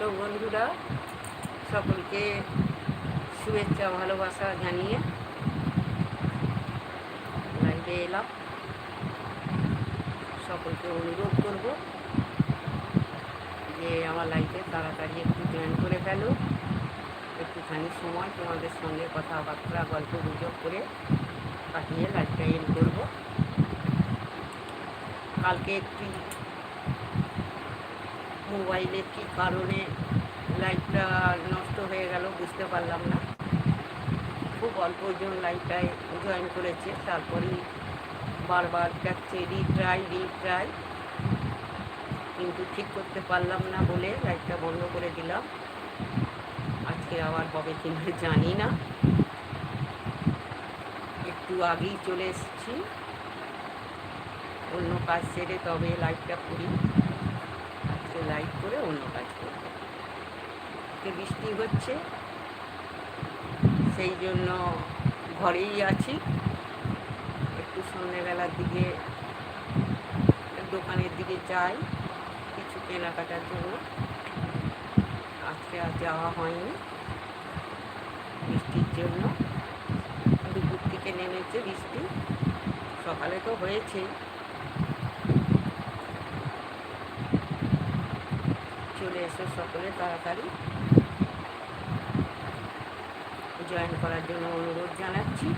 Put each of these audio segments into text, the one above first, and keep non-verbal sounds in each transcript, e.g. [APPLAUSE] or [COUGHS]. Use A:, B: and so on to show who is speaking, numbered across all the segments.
A: দর্শক বন্ধুরা সকলকে শুভেচ্ছা, ভালোবাসা জানিয়ে লাইভে এলাম। সকলকে অনুরোধ করব যে আমার লাইফে তাড়াতাড়ি একটু জয়েন করে ফেলো। একটুখানি সময় তোমাদের সঙ্গে কথাবার্তা, গল্প গুজব করে কাটিয়ে লাইফটা এন্ড করব। কালকে একটি মোবাইলের কী কারণে লাইটটা নষ্ট হয়ে গেল বুঝতে পারলাম না। খুব অল্পজন লাইটটায় জয়েন করেছে, তারপরেই বারবার ডাকছে রিট্রাই রিট্রাই কিন্তু ঠিক করতে পারলাম না বলে লাইটটা বন্ধ করে দিলাম। আজকে আবার কবে কিন্তু জানি না। একটু আগেই চলে এসেছি। অন্য কাজ সেরে তবে লাইটটা করি লাইট করে অন্য কাজ করব। বৃষ্টি হচ্ছে, সেই জন্য ঘরেই আছি। একটু সন্ধ্যেবেলার দিকে দোকানের দিকে যাই, কিছু কেনাকাটার জন্য। আজকে আর যাওয়া হয়নি বৃষ্টির জন্য। দুপুর থেকে নেমেছে বৃষ্টি। সকালে তো হয়েছে চলে এসো সকলে তাড়াতাড়ি জয়েন করার জন্য অনুরোধ জানাচ্ছি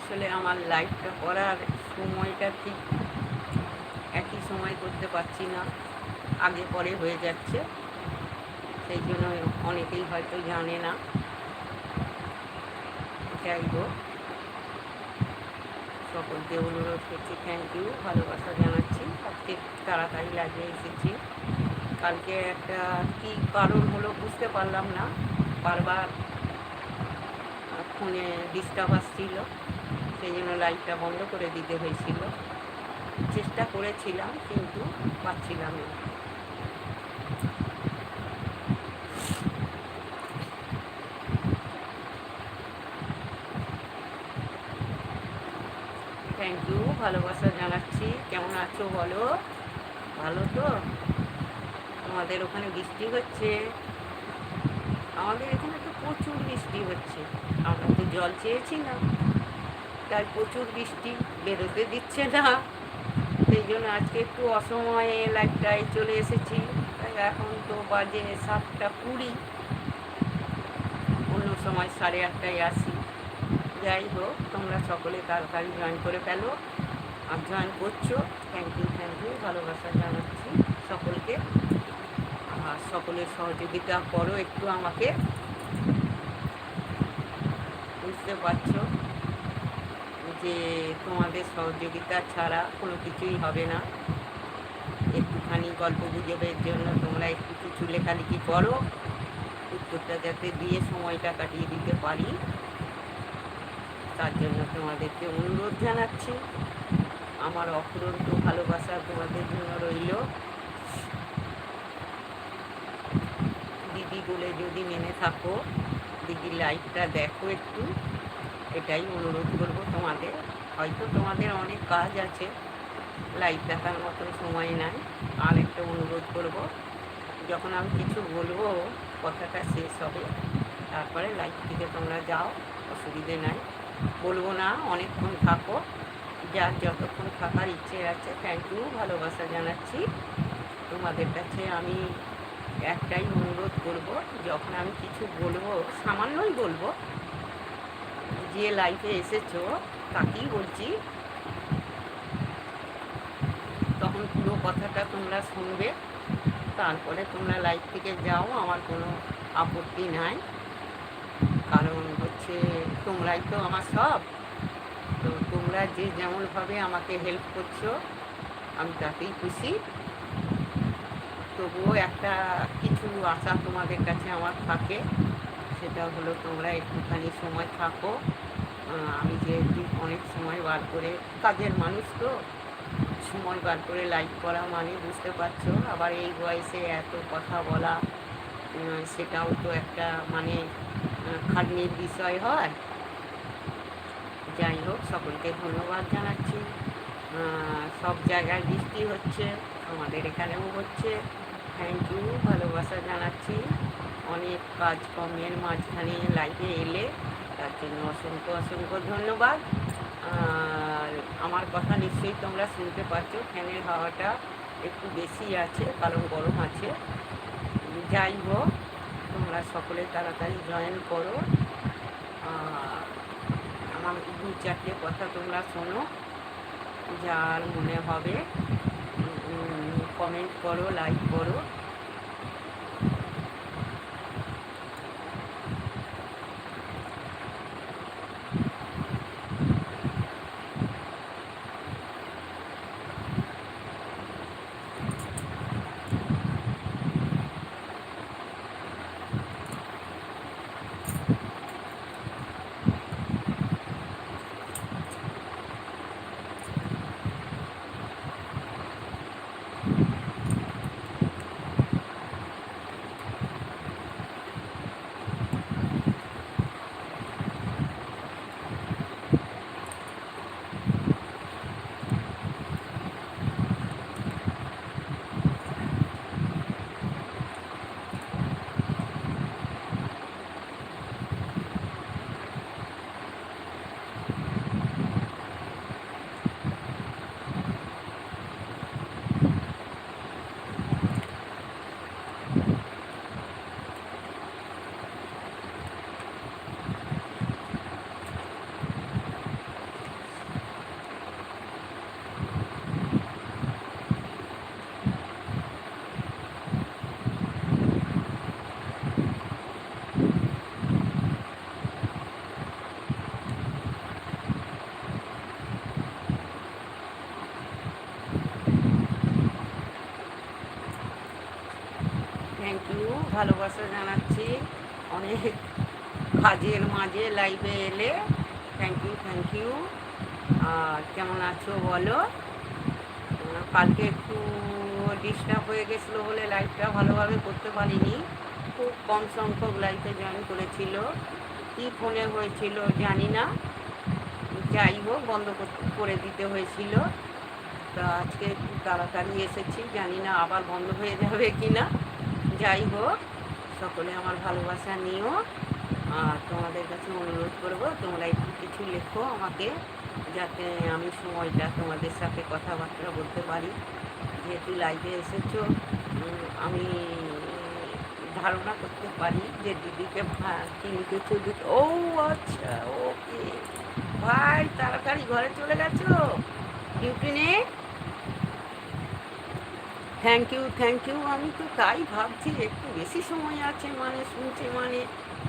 A: আসলে আমার লাইফটা করার সময়টা ঠিক একই সময় করতে পারছি না। আগে পরে হয়ে যাচ্ছে। সেই জন্য অনেকেই হয়তো জানে না। যাই হোক। সকলকে অনুরোধ করছি থ্যাংক ইউ ভালোবাসা জানাচ্ছি। আজকে তাড়াতাড়ি লাগিয়ে এসেছি। কালকে একটা কী কারণ হলো বুঝতে পারলাম না। বারবার ফোনে ডিস্টার্ব আসছিল। সেই জন্য লাইটটা বন্ধ করে দিতে হয়েছিল। চেষ্টা করেছিলাম, কিন্তু পাচ্ছিলাম না। থ্যাংক ইউ ভালোবাসা জানাচ্ছি। কেমন আছো বলো? ভালো তো? তোমাদের ওখানে বৃষ্টি হচ্ছে? আমাদের এখানে তো প্রচুর বৃষ্টি হচ্ছে। আমরা তো জল চেয়েছি তাই প্রচুর বৃষ্টি বেরোতে দিচ্ছে না। সেই জন্য আজকে একটু অসময়ে লাইটটায় চলে এসেছি। তাই এখন তো বাজে সাতটা কুড়ি। অন্য সময় সাড়ে আটটায় আসি। যাই হোক, তোমরা সকলে তাড়াতাড়ি জয়েন করে ফেলো। আর জয়েন করছ থ্যাংক ইউ থ্যাংক ইউ ভালোবাসা জানাচ্ছি সকলকে। আর সকলের সহযোগিতা করো একটু আমাকে। বুঝতে পারছ? যে তোমাদের সহযোগিতা ছাড়া কোনো কিছুই হবে না। একটুখানি গল্প গুজবের জন্য তোমরা একটু কিছু লেখালেখি করো। উত্তরটা যাতে দিয়ে সময়টা কাটিয়ে দিতে পারি। তার জন্য তোমাদেরকে অনুরোধ জানাচ্ছি। আমার অফুরন্ত ভালোবাসা তোমাদের জন্য রইল। দিদি বলে যদি মেনে থাকো, দিদির লাইফটা দেখো একটু। এটাই অনুরোধ করব তোমাদের। হয়তো তোমাদের অনেক কাজ আছে লাইভ দেখার মতন সময় নাই। আর একটা অনুরোধ করব, যখন আমি কিছু বলব, কথাটা শেষ হবে, তারপরে লাইভ থেকে তোমরা যাও, অসুবিধে নাই। বলব না, অনেকক্ষণ থাকো। যার যতক্ষণ থাকার ইচ্ছে আছে থ্যাংক ইউ ভালোবাসা জানাচ্ছি। তোমাদের কাছে আমি একটাই অনুরোধ করব, যখন আমি কিছু বলব, সামান্যই বলব যে লাইফে এসেছ, তাকেই বলছি। তখন পুরো কথাটা তোমরা শুনবে, তারপরে তোমরা লাইফ থেকে যাও, আমার কোনো আপত্তি নাই। কারণ হচ্ছে তোমরাই তো আমার সব। তো তোমরা যে যেমনভাবে আমাকে হেল্প করছ, আমি তাতেই খুশি। তবুও একটা কিছু আশা তোমাদের কাছে আমার থাকে। সেটা হলো তোমরা একটুখানি সময় থাকো। আমি যেহেতু অনেক সময় বার করে, কাজের মানুষ তো, সময় বার করে লাইভ করা মানে বুঝতে পারছ? আবার এই বয়সে এত কথা বলা সেটাও তো একটা মানে খাটনির বিষয় হয়। যাই হোক, সকলকে ধন্যবাদ জানাচ্ছি। সব জায়গায় বৃষ্টি হচ্ছে, আমাদের এখানেও হচ্ছে। থ্যাংক ইউ ভালোবাসা জানাচ্ছি। অনেক কাজকর্মের মাঝখানে লাইভে এলে তার জন্য অসংখ্য অসংখ্য ধন্যবাদ। আর আমার কথা নিশ্চয়ই তোমরা শুনতে পাচ্ছ, ফ্যানের হাওয়াটা একটু বেশি আছে, কারণ গরম আছে। যাই হোক, তোমরা সকলে তাড়াতাড়ি জয়েন করো। আমার দু চারটে কথা তোমরা শোনো, যার মনে হবে কমেন্ট করো লাইক করো থ্যাংক ইউ ভালোবাসা জানাচ্ছি। অনেক কাজের মাঝে লাইভে এলে। থ্যাংক ইউ থ্যাংক ইউ আর কেমন আছো বলো? কালকে একটু ডিস্টার্ব হয়ে গেছিল বলে লাইভটা ভালোভাবে করতে পারিনি। খুব কম সংখ্যক লাইভে জয়েন করেছিল। কী ফোনে হয়েছিল জানি না। যাই হোক, বন্ধ করে দিতে হয়েছিল। তা আজকে একটু তাড়াতাড়ি এসেছি, জানি না আবার বন্ধ হয়ে যাবে কি না যাই হোক সকলে আমার ভালোবাসা নিও। আর তোমাদের কাছে অনুরোধ করব, তোমরা একটু কিছু লেখো আমাকে, যাতে আমি সময়টা তোমাদের সাথে কথাবার্তা বলতে পারি। যেহেতু লাইভে এসেছ আমি ধারণা করতে পারি যে দিদিকে ভা- কি লিখেছো দিদি ও আচ্ছা ওকে। ভাই, তাড়াতাড়ি ঘরে চলে গেছো? ডিউটি নেই? থ্যাংক ইউ থ্যাংক ইউ আমি তো তাই ভাবছি একটু বেশি সময় আছে মানে শুনছি মানে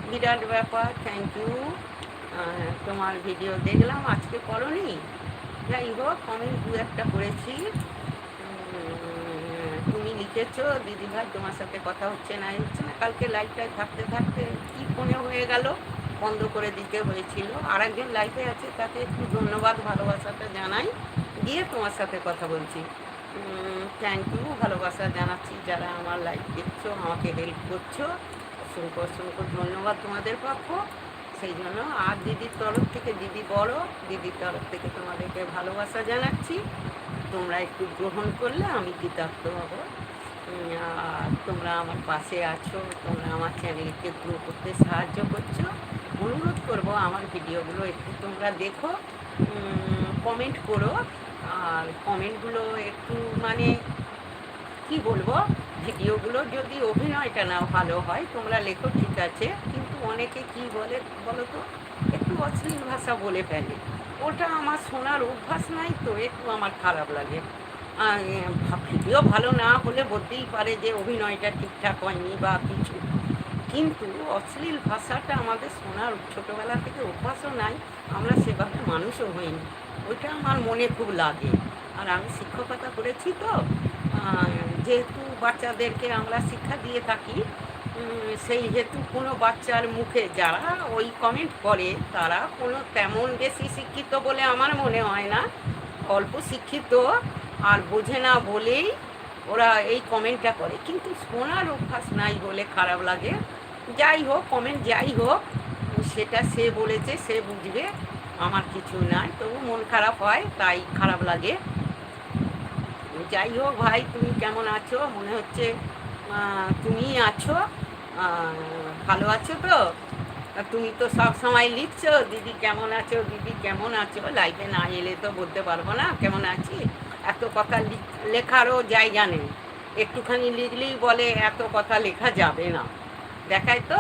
A: বিরাট ব্যাপার থ্যাংক ইউ তোমার ভিডিও দেখলাম, আজকে করনি। যাই হোক, আমি দু একটা করেছি। তুমি লিখেছো দিদি ভাই তোমার সাথে কথা হচ্ছে না হচ্ছে না, কালকে লাইভটায় থাকতে থাকতে কি ফোনে হয়ে গেল, বন্ধ করে দিতে হয়েছিল। আর একজন লাইফে আছে, তাকে একটু ধন্যবাদ, ভালোবাসাটা জানাই, দিয়ে তোমার সাথে কথা বলছি। থ্যাংক ইউ ভালোবাসা জানাচ্ছি যারা আমার লাইফ দেখছ, আমাকে হেল্প করছ। অসংখ্য অসংখ্য ধন্যবাদ তোমাদের পক্ষ। সেই জন্য আর দিদির তরফ থেকে, দিদি বড়, দিদির তরফ থেকে তোমাদেরকে ভালোবাসা জানাচ্ছি। তোমরা একটু গ্রহণ করলে আমি কৃতার্থ হব। আর তোমরা আমার পাশে আছো, তোমরা আমার চ্যানেলকে গ্রো করতে সাহায্য করছ। অনুরোধ করব আমার ভিডিওগুলো একটু তোমরা দেখো। কমেন্ট করো। আর কমেন্টগুলো একটু মানে কি বলব? ভিডিওগুলো যদি অভিনয়টা না ভালো হয়, তোমরা লেখো ঠিক আছে। কিন্তু অনেকে কি বলে বলো তো? একটু অশ্লীল ভাষা বলে ফেলে। ওটা আমার শোনার অভ্যাস নাই তো, একটু আমার খারাপ লাগে। ভিডিও ভালো না হলে বলতেই পারে যে অভিনয়টা ঠিকঠাক হয়নি বা কিছু। কিন্তু অশ্লীল ভাষাটা আমাদের শোনার ছোটোবেলা থেকে অভ্যাসও নাই, আমরা সেভাবে মানুষও হইনি। ওইটা আমার মনে খুব লাগে। আর আমি শিক্ষকতা করেছি তো। যেহেতু বাচ্চাদেরকে আমরা শিক্ষা দিয়ে থাকি সেই হেতু কোনো বাচ্চার মুখে যারা ওই কমেন্ট করে, তারা কোনো তেমন বেশি শিক্ষিত বলে আমার মনে হয় না। অল্প শিক্ষিত আর বোঝে না বলেই ওরা এই কমেন্টটা করে। কিন্তু শোনার অভ্যাস নাই বলে খারাপ লাগে। যাই হোক কমেন্ট যাই হোক, সেটা সে বলেছে, সে বুঝবে। আমার কিছু নাই, তবু মন খারাপ হয়, তাই খারাপ লাগে। যাই হোক ভাই, তুমি কেমন আছো? মনে হচ্ছে তুমি আছো ভালো আছো তো? তুমি তো সব সময় লিখছো, দিদি কেমন আছো, দিদি কেমন আছো? লাইফে না এলে তো বলতে পারব না, কেমন আছি? এত কথা লিখ- লেখারও জায়গা নেই। একটুখানি লিখলেই বলে এত কথা লেখা যাবে না। দেখায় তো?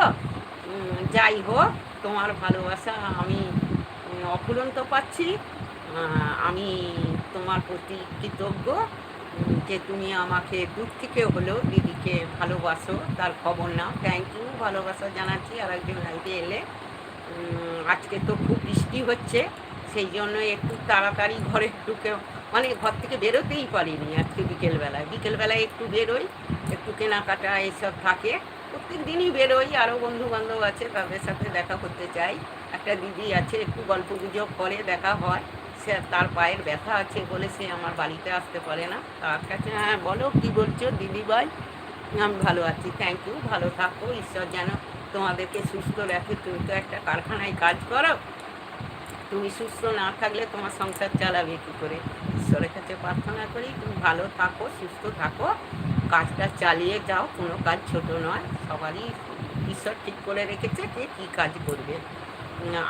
A: যাই হোক, তোমার ভালোবাসা আমি অফুরন্ত পাচ্ছি। আমি তোমার প্রতি কৃতজ্ঞ যে তুমি আমাকে দূর থেকে হলেও দিদিকে ভালোবাসো, তার খবর নাও। থ্যাংক ইউ ভালোবাসা জানাচ্ছি। আর একজন লাইভে এলে আজকে তো খুব বৃষ্টি হচ্ছে, সেই জন্য একটু তাড়াতাড়ি ঘরে ঢুকে মানে ঘর থেকে বেরোতেই পারিনি আজকে বিকেলবেলায়। বিকেলবেলায় একটু বেরোই, একটু কেনাকাটা এইসব থাকে। প্রত্যেক দিনই বেরোই আরও বন্ধু বান্ধব আছে, তাদের সাথে দেখা করতে চাই। একটা দিদি আছে, একটু গল্প গুজব করে, দেখা হয়। সে তার পায়ের ব্যথা আছে বলে সে আমার বাড়িতে আসতে পারে না। তার কাছে হ্যাঁ বলো, কী বলছো, দিদি ভাই? আমি ভালো আছি থ্যাংক ইউ ভালো থাকো, ঈশ্বর যেন তোমাদেরকে সুস্থ রাখে। তুমি তো একটা কারখানায় কাজ করো। তুমি সুস্থ না থাকলে তোমার সংসার চালাবে কী করে? ঈশ্বরের কাছে প্রার্থনা করি, তুমি ভালো থাকো, সুস্থ থাকো। কাজটা চালিয়ে যাও, কোনো কাজ ছোট নয়। সবারই ঈশ্বর ঠিক করে রেখেছে, কে কী কাজ করবে?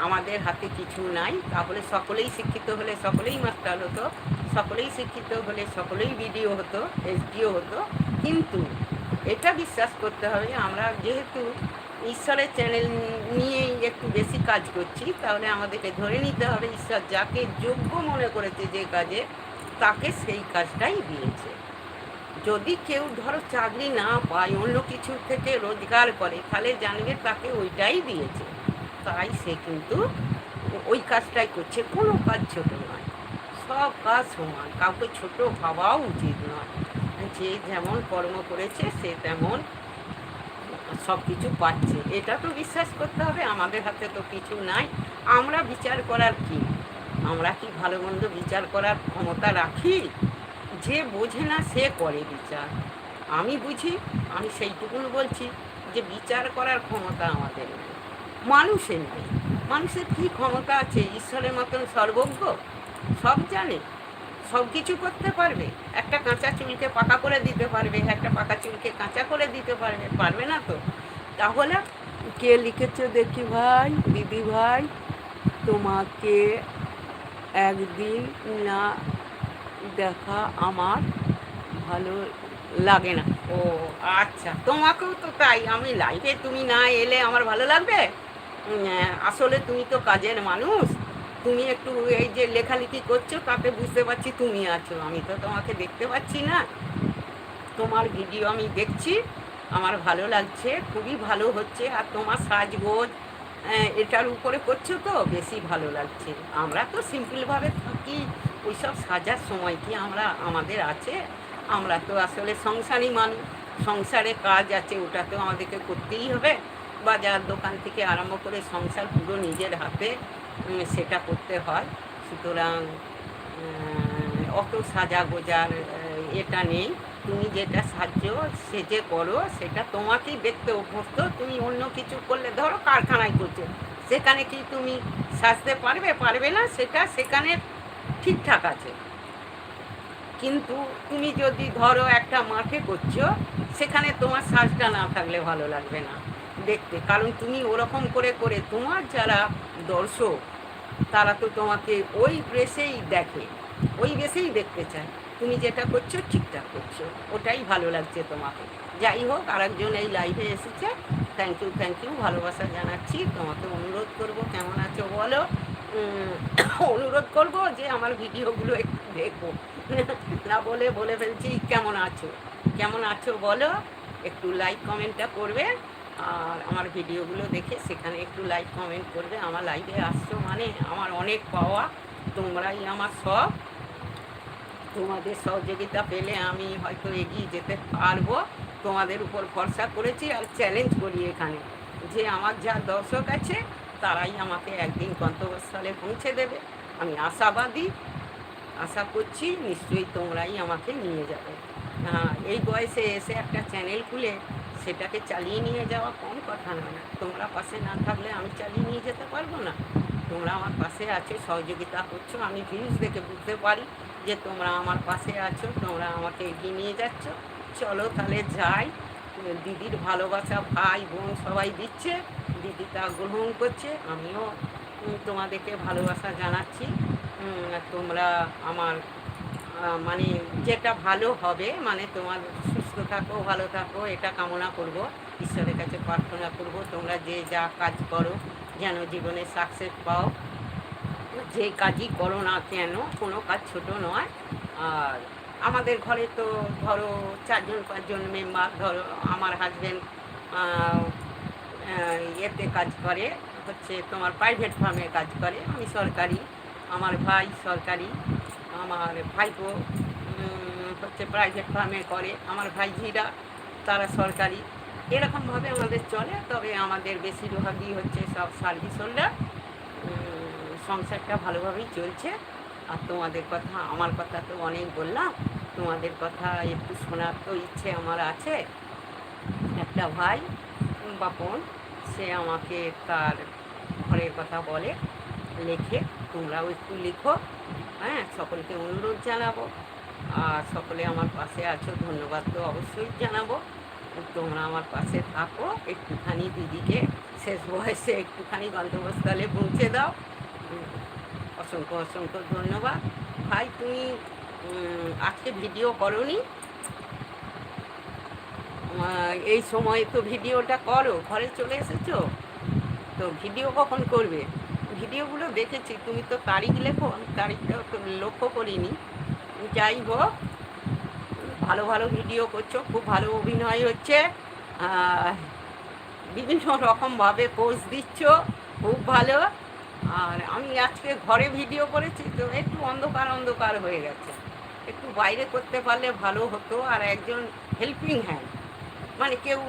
A: আমাদের হাতে কিছু নাই। তাহলে সকলেই শিক্ষিত হলে সকলেই মাস্টার হতো, সকলেই শিক্ষিত হলে সকলেই বিডিও হতো, এসডিও হতো। কিন্তু এটা বিশ্বাস করতে হবে, আমরা যেহেতু ঈশ্বরের চ্যানেল নিয়েই একটু বেশি কাজ করছি, তাহলে আমাদেরকে ধরে নিতে হবে, ঈশ্বর যাকে যোগ্য মনে করেছে যে কাজে, তাকে সেই কাজটাই দিয়েছে। যদি কেউ ধরো চাকরি না পায়, অন্য কিছু থেকে রোজগার করে, তাহলে জানবে তাকে ওইটাই দিয়েছে। তাই সে কিন্তু ওই কাজটাই করছে, কোনো কাজ ছোটো নয়। সব কাজ সমান, কাউকে ছোট ভাবাও উচিত নয়। যে যেমন কর্ম করেছে, সে তেমন সব কিছু পাচ্ছে। এটা তো বিশ্বাস করতে হবে, আমাদের হাতে তো কিছু নাই। আমরা বিচার করার কি? আমরা কি ভালো মন্দ বিচার করার ক্ষমতা রাখি? যে বোঝে না, সে করে বিচার। আমি বুঝি, আমি সেইটুকুন বলছি যে বিচার করার ক্ষমতা আমাদের নেই। মানুষের নেই মানুষের কী ক্ষমতা আছে? ঈশ্বরের মতন সর্বজ্ঞ? সব জানে। সব কিছু করতে পারবে। একটা কাঁচা চুলকে পাকা করে দিতে পারবে একটা পাকা চুলকে কাঁচা করে দিতে পারবে পারবে না তো? তাহলে কে লিখেছে দেখি ভাই দিদি ভাই? তোমাকে একদিন না দেখা আমার ভালো লাগে না। ও আচ্ছা। তোমাকেও তো তাই। আমি লাইভে তুমি না এলে আমার ভালো লাগবে? আসলে তুমি তো কাজের মানুষ, তুমি একটু এই যে লেখালেখি করছ, তাতে বুঝতে পারছি তুমি আছো। আমি তো তোমাকে দেখতে পাচ্ছি না। তোমার ভিডিও আমি দেখছি, আমার ভালো লাগছে, খুবই ভালো হচ্ছে, আর তোমার সাজগোজ এটার উপরে করছ তো, বেশি ভালো লাগছে। আমরা তো সিম্পলভাবে থাকি, ওইসব সাজার সময় কি আমরা, আমাদের আছে? আমরা তো আসলে সংসারই মানুষ, সংসারে কাজ আছে, ওটা তো আমাদেরকে করতেই হবে। বাজার দোকান থেকে আরম্ভ করে সংসার পুরো নিজের হাতে সেটা করতে হয়। সুতরাং অত সাজা গোজার এটা নেই। তুমি যেটা সাহায্য সেজে করো, সেটা তোমাকেই দেখতে অভ্যস্ত। তুমি অন্য কিছু করলে, ধরো কারখানায় করছ, সেখানে কি তুমি সাজতে পারবে? পারবে না, সেটা সেখানে ঠিকঠাক আছে। কিন্তু তুমি যদি ধরো একটা মাঠে করছ, সেখানে তোমার সাজটা না থাকলে ভালো লাগবে না। দেখতে। কারণ তুমি ওরকম করে করে তোমার যারা দর্শক, তারা তো তোমাকে ওই ড্রেসেই দেখে, ওই ড্রেসেই দেখতে চায়। তুমি যেটা করছ, ঠিকঠাক করছ। ওটাই ভালো লাগছে তোমাকে। যাই হোক, আরেকজন এই লাইভে এসেছে। থ্যাংক ইউ থ্যাংক ইউ ভালোবাসা জানাচ্ছি। তোমাকে অনুরোধ করব, কেমন আছো বলো? [COUGHS] অনুরোধ করব যে আমার ভিডিওগুলো একটু দেখো। [LAUGHS] না বলে বলে ফেলছি, কেমন আছো? কেমন আছো বলো? একটু লাইক কমেন্টটা করবে। আর আমার ভিডিওগুলো দেখে সেখানে একটু লাইক কমেন্ট করবে। আমার লাইভে আসছো মানে আমার অনেক পাওয়া। তোমরাই আমার সব। তোমাদের সহযোগিতা পেলে আমি হয়তো এগিয়ে যেতে পারব। তোমাদের উপর ভরসা করেছি আর চ্যালেঞ্জ করি এখানে। যে আমার যা দর্শক আছে, তারাই আমাকে একদিন গন্তব্যস্থলে পৌঁছে দেবে। আমি আশাবাদী। আশা করছি নিশ্চয়ই তোমরাই আমাকে নিয়ে যাবে। এই বয়সে এসে একটা চ্যানেল খুলে সেটাকে চালিয়ে নিয়ে যাওয়া কম কথা নয় না। তোমরা পাশে না থাকলে আমি চালিয়ে নিয়ে যেতে পারব না। তোমরা আমার পাশে আছো, সহযোগিতা করছ, আমি ভিউজ দেখে বুঝতে পারি যে তোমরা আমার পাশে আছো, তোমরা আমাকে এগিয়ে নিয়ে যাচ্ছ। চলো তাহলে যাই। দিদির ভালোবাসা ভাই বোন সবাই দিচ্ছে, দিদি তা গ্রহণ করছে, আমিও তোমাদেরকে ভালোবাসা জানাচ্ছি। তোমরা আমার মানে যেটা ভালো হবে মানে তোমার সুস্থ থাকো, ভালো থাকো, এটা কামনা করব, ঈশ্বরের কাছে প্রার্থনা করব, তোমরা যে যা কাজ করো, যেন জীবনে সাকসেস পাও। যে কাজই করো না কেন, কোনো কাজ ছোট নয়। আর আমাদের ঘরে তো ধরো চারজন, পাঁচজন মেম্বার ধরো আমার হাজব্যান্ড ইয়েতে কাজ করে, হচ্ছে তোমার প্রাইভেট ফার্মে কাজ করে, আমি সরকারি, আমার ভাই সরকারি, আমার ভাইপো হচ্ছে প্রাইভেট ফার্মে করে। আমার ভাইঝিরা তারা সরকারি। এরকমভাবে আমাদের চলে, তবে আমাদের বেশিরভাগই হচ্ছে সব সার্ভিস হোল্ডার সংসারটা ভালোভাবেই চলছে। আর তোমাদের কথা, আমার কথা তো অনেক বললাম। তোমাদের কথা একটু শোনার তো ইচ্ছে আমার আছে। একটা ভাই বাপন সে আমাকে তার ঘরের কথা বলে, লেখে। তোমরাও একটু লিখো। হ্যাঁ সকলকে অনুরোধ জানাব। আর সকলে আমার পাশে আছো, ধন্যবাদ তো অবশ্যই জানাব। তোমরা আমার পাশে থাকো, একটুখানি দিদিকে, শেষ বয়সে একটুখানি গন্তব্যস্থলে পৌঁছে দাও। অসংখ্য অসংখ্য ধন্যবাদ। ভাই, তুমি আজকে ভিডিও করনি? এই সময় তো ভিডিওটা করো, ঘরে চলে এসেছ? তো ভিডিও কখন করবে? ভিডিওগুলো দেখেছি, তুমি তো তারিখ লেখো তারিখটা তো লক্ষ্য করিনি। যাই হোক, ভালো ভালো ভিডিও করছ, খুব ভালো অভিনয় হচ্ছে। বিভিন্ন রকমভাবে পোস্ট দিচ্ছ, খুব ভালো। আর আমি আজকে ঘরে ভিডিও করেছি তো একটু অন্ধকার অন্ধকার হয়ে গেছে। একটু বাইরে করতে পারলে ভালো হতো আর একজন হেল্পিং হ্যান্ড মানে কেউ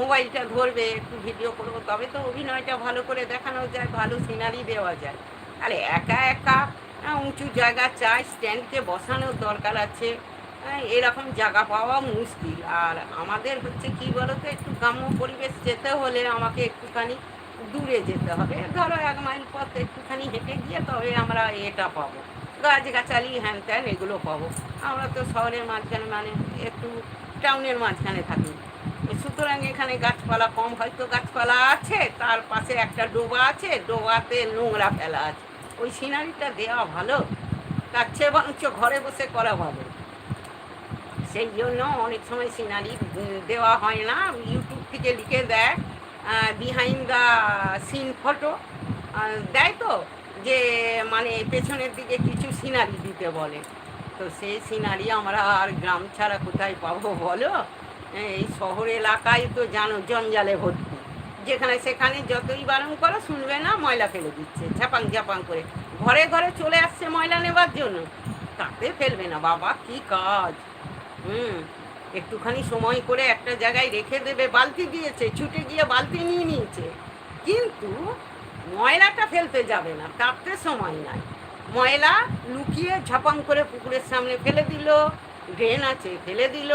A: মোবাইলটা ধরবে, একটু ভিডিও করব, তবে তো অভিনয়টা ভালো করে দেখানো যায়, ভালো সিনারি দেওয়া যায়। আরে একা একা উঁচু জায়গা চাই স্ট্যান্ডকে বসানোর দরকার আছে। হ্যাঁ, এরকম জায়গা পাওয়া মুশকিল। আর আমাদের হচ্ছে কি বলতো একটু গ্রাম্য পরিবেশ যেতে হলে আমাকে একটুখানি দূরে যেতে হবে। ধরো এক মাইল পথ একটুখানি হেঁটে গিয়ে তবে আমরা এটা পাবো। গাছগাছালি হ্যান ত্যান এগুলো পাবো। আমরা তো শহরের মাঝখানে মানে একটু টাউনের মাঝখানে থাকি। সুতরাং এখানে গাছপালা কম হয়তো গাছপালা আছে তার পাশে একটা ডোবা আছে ডোবাতে নোংরা ফেলা আছে। ওই সিনারিটা দেওয়া ভালো, তার চেয়ে বরঞ্চ ঘরে বসে করা ভালো। সেই জন্য অনেক সময় সিনারি দেওয়া হয় না। ইউটিউব থেকে লিখে দেয় বিহাইন্ড দ্য সিন ফটো দেয় তো, যে মানে পেছনের দিকে কিছু সিনারি দিতে বলে। তো সেই সিনারি আমরা আর গ্রাম ছাড়া কোথায় পাবো বলো? এই শহর এলাকায় তো জানো, জঞ্জালে ভর্তি। যেখানে সেখানে যতই বারণ করো, শুনবে না, ময়লা ফেলে দিচ্ছে, ঝাপাং ঝাপাং করে। ঘরে ঘরে চলে আসছে ময়লা নেবার জন্য। তাতে ফেলবে না, বাবা, কি কাজ? হুম, একটুখানি সময় করে একটা জায়গায় রেখে দেবে, বালতি দিয়েছে, ছুটে গিয়ে বালতি নিয়ে নিয়েছে। কিন্তু ময়লাটা ফেলতে যাবে না, তাতে সময় নাই। ময়লা লুকিয়ে ঝাপাং করে পুকুরের সামনে ফেলে দিল, ড্রেন আছে, ফেলে দিল।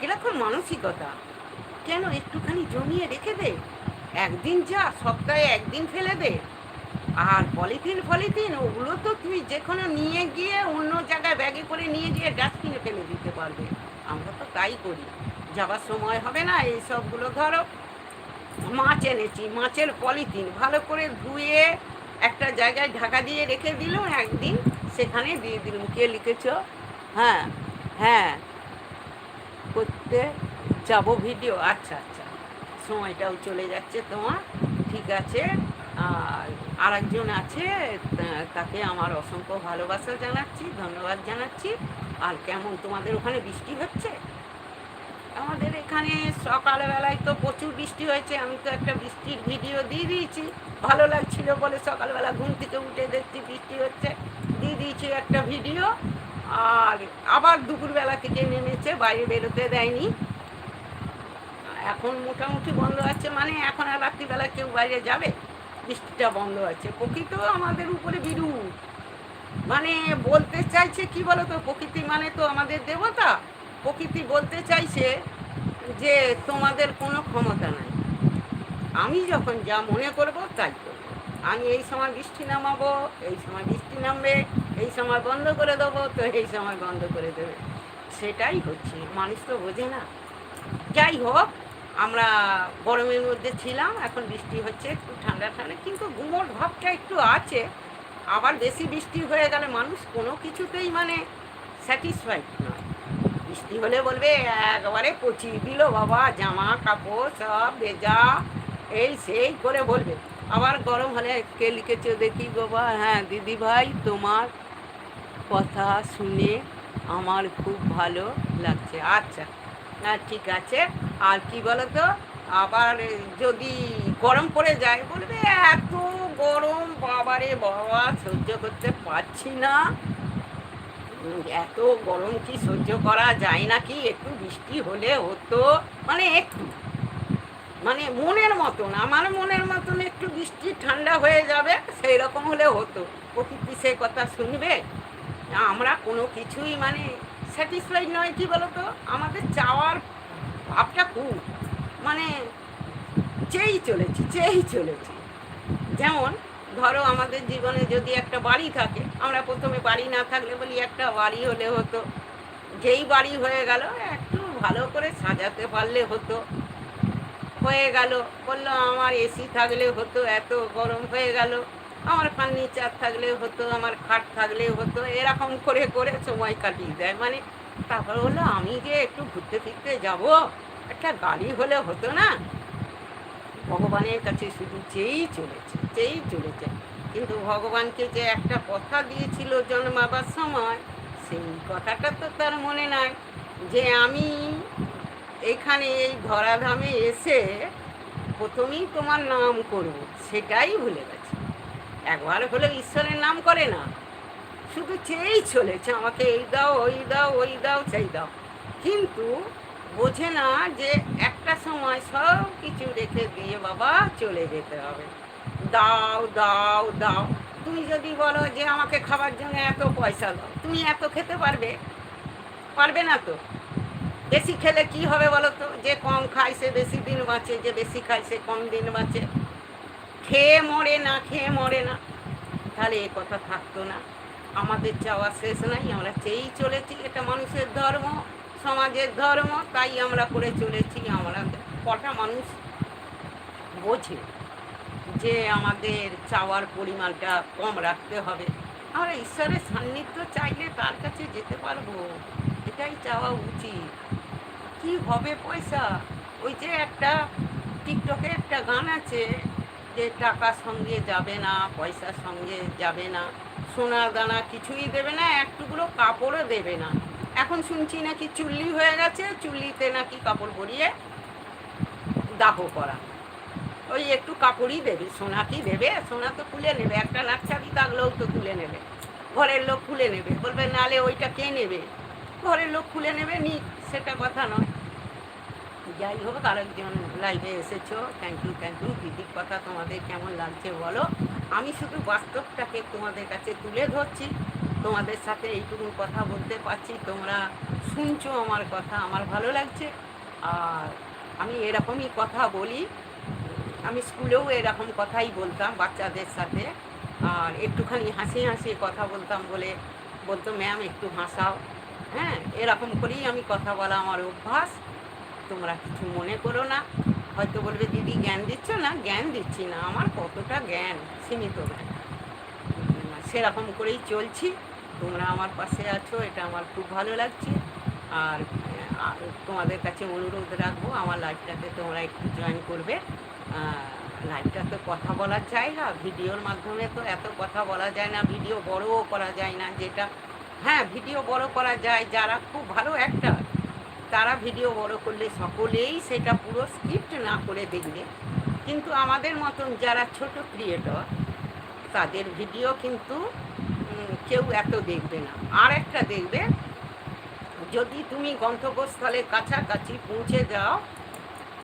A: এরকম মানসিকতা। কেন একটুখানি জমিয়ে রেখে দে? একদিন যা, সপ্তাহে একদিন ফেলে দে। আর পলিথিন, ফলিথিন, ওগুলো তো তুই যে কোনো নিয়ে গিয়ে অন্য জায়গায় ব্যাগে করে নিয়ে গিয়ে ডাস্টবিনে ফেলে দিতে পারবে। আমরা তো তাই করি। যাবার সময় হবে না, এই সবগুলো ধরো। মাছ এনেছি, মাছের পলিথিন ভালো করে ধুয়ে একটা জায়গায় ঢাকা দিয়ে রেখে দিল, একদিন সেখানে দিয়ে দিলাম কে লিখেছ হ্যাঁ হ্যাঁ করতে যাব ভিডিও আচ্ছা। সময়টাও চলে যাচ্ছে তোমার। ঠিক আছে। আর আরেকজন আছে তাকে আমার অসংখ্য ভালোবাসা জানাচ্ছি, ধন্যবাদ জানাচ্ছি। আর কেমন তোমাদের ওখানে বৃষ্টি হচ্ছে? আমাদের এখানে সকালবেলায় তো প্রচুর বৃষ্টি হয়েছে। আমি তো একটা বৃষ্টির ভিডিও দিয়ে দিয়েছি। ভালো লাগছিল বলে সকালবেলা ঘুম থেকে উঠে দেখছি বৃষ্টি হচ্ছে। দিয়ে দিয়েছি একটা ভিডিও। আর আবার দুপুরবেলা থেকে নেমেছে, বাইরে বেরোতে দেয়নি। এখন মোটামুটি বন্ধ আছে মানে এখন আর রাত্রিবেলা কেউ বাইরে যাবে? বৃষ্টিটা বন্ধ আছে। প্রকৃতি আমাদের উপরে বিরূপ। মানে বলতে চাইছে কি বলো তো প্রকৃতি মানে তো আমাদের দেবতা। প্রকৃতি বলতে চাইছে যে তোমাদের কোনো ক্ষমতা নাই। আমি যখন যা মনে করব তাই করব। আমি এই সময় বৃষ্টি নামাবো, এই সময় বৃষ্টি নামবে, এই সময় বন্ধ করে দেবো, তো এই সময় বন্ধ করে দেবে। সেটাই হচ্ছে। মানুষ তো বোঝে না। যাই হোক আমরা গরমের মধ্যে ছিলাম, এখন বৃষ্টি হচ্ছে, একটু ঠান্ডা ঠান্ডা, কিন্তু গুমোট ভাবটা একটু আছে। আবার বেশি বৃষ্টি হয়ে গেলে মানুষ কোনো কিছুতেই মানে স্যাটিসফাইড নয়। বৃষ্টি হলে বলবে, একবারে পচিয়ে দিল বাবা, জামা, কাপড়, সব ভেজা, এই সেই করে বলবে। আবার গরম হলে কে লিখেছে দেখি বাবা হ্যাঁ দিদি ভাই তোমার কথা শুনে আমার খুব ভালো লাগছে। আচ্ছা। হ্যাঁ ঠিক আছে। আর কি বলো তো আবার যদি গরম পড়ে যায়, বলবে এত গরম, বাবারে বাবা, সহ্য করতে পারছি না। এত গরম কি সহ্য করা যায় নাকি? একটু বৃষ্টি হলে হতো। মানে একটু। মানে মনের মতন, আমার মনের মতন একটু বৃষ্টি ঠান্ডা হয়ে যাবে সেই রকম হলে হতো। প্রকৃতি সে কথা শুনবে। আমরা কোনো কিছুই মানে স্যাটিসফাইড নয়, কি বলতো? আমাদের চাওয়ার ভাবটা খুব মানে চেয়েই চলেছি চেয়েই চলেছি। যেমন, ধরো আমাদের জীবনে যদি একটা বাড়ি থাকে, আমরা প্রথমে বাড়ি না থাকলে বলি একটা বাড়ি হলে হতো। যেই বাড়ি হয়ে গেল, একটু ভালো করে সাজাতে পারলে হতো। হয়ে গেল, বলল আমার এসি থাকলে হতো, এত গরম হয়ে গেল। আমার ফার্নিচার থাকলে হতো, আমার খাট থাকলে হতো, এরকম করে করে সময় কাটিয়ে দেয়। মানে তারপর হলো, আমি যে একটু ঘুরতে ফিরতে যাব, একটা গাড়ি হলে হতো না। ভগবানের কাছে শুধু চেয়েই চলেছে চেয়েই চলেছে। কিন্তু ভগবানকে যে একটা কথা দিয়েছিল জন্মাবার সময়, সেই কথাটা তো তার মনে নাই। যে আমি এখানে এই ধরাধামে এসে প্রথমেই তোমার নাম করব, সেটাই ভুলে গেছে। একবার হলে ঈশ্বরের নাম করে না। শুধু চেয়েই চলেছে আমাকে, এই দাও, ওই দাও ওই দাও, সেই দাও। কিন্তু বোঝে না যে একটা সময় সব কিছু রেখে দিয়ে বাবা চলে যেতে হবে। দাও দাও দাও। তুমি যদি বলো যে আমাকে খাবার জন্য এত পয়সা দাও, তুমি এত খেতে পারবে? পারবে না তো। বেশি খেলে কি হবে বলো তো? যে কম খায় সে বেশি দিন বাঁচে, যে বেশি খায় সে কম দিন বাঁচে। খেয়ে মরে না, খেয়ে মরে না। তাহলে এ কথা থাকতো না। আমাদের চাওয়া শেষ নাই, আমরা চেয়েই চলেছি, এটা মানুষের ধর্ম, সমাজের ধর্ম, তাই আমরা করে চলেছি। আমরা কটা মানুষ বোঝে যে আমাদের চাওয়ার পরিমাণটা কম রাখতে হবে। আমরা ঈশ্বরের সান্নিধ্য চাইলে তার কাছে যেতে পারব। এটাই চাওয়া উচিত। কি হবে পয়সা? ওই যে একটা টিকটকে একটা গান আছে যে টাকা সঙ্গে যাবে না, পয়সার সঙ্গে যাবে না, সোনা দানা কিছুই দেবে না একটুকুলো কাপড়ও দেবে না। এখন শুনছি নাকি চুল্লি হয়ে গেছে, চুল্লিতে নাকি কাপড় পরিয়ে দাহ করা। ওই একটু কাপড়ই দেবে সোনা কি দেবে, সোনা তো খুলে নেবে, একটা নাকছাবি থাকলেও তো খুলে নেবে। ঘরের লোক খুলে নেবে, বলবে, নালে ওইটা কে নেবে? ঘরের লোক খুলে নেবে নি সেটা কথা নয়। যাই হোক আরেকজন লাইভে এসেছ থ্যাংক ইউ থ্যাংক ইউ দিদির কথা তোমাদের কেমন লাগছে বলো। আমি শুধু বাস্তবটাকে তোমাদের কাছে তুলে ধরছি। তোমাদের সাথে এইটুকু কথা বলতে পারছি। তোমরা শুনছো আমার কথা, আমার ভালো লাগছে। আর আমি এরকমই কথা বলি। আমি স্কুলেও এরকম কথাই বলতাম বাচ্চাদের সাথে। আর একটুখানি হাসি হাসি কথা বলতাম বলে বলতো, ম্যাম, একটু হাসাও। হ্যাঁ এরকম করেই আমি কথা বলা আমার অভ্যাস। তোমরা কিছু মনে করো না। হয়তো বলবে, দিদি, জ্ঞান দিচ্ছ না? জ্ঞান দিচ্ছি না। আমার কতটা জ্ঞান? সীমিত জ্ঞান। সেরকম করেই চলছি। তোমরা আমার পাশে আছো। এটা আমার খুব ভালো লাগছে। আর তোমাদের কাছে অনুরোধ রাখব, আমার লাইভটাতে তোমরা একটু জয়েন করবে। লাইভটা তো কথা বলার জায়গা ভিডিওর মাধ্যমে তো এত কথা বলা যায় না। ভিডিও বড়ও করা যায় না। যেটা হ্যাঁ ভিডিও বড় করা যায়। যারা খুব ভালো একটা তারা ভিডিও বড় করলে সকলেই সেটা পুরো স্ক্রিপ্ট না করে দেখবে। কিন্তু আমাদের মতন যারা ছোট ক্রিয়েটর তাদের ভিডিও কিন্তু কেউ এত দেখবে না। আর একটা দেখবে, যদি তুমি গন্তব্যস্থলে কাছাকাছি পৌঁছে যাও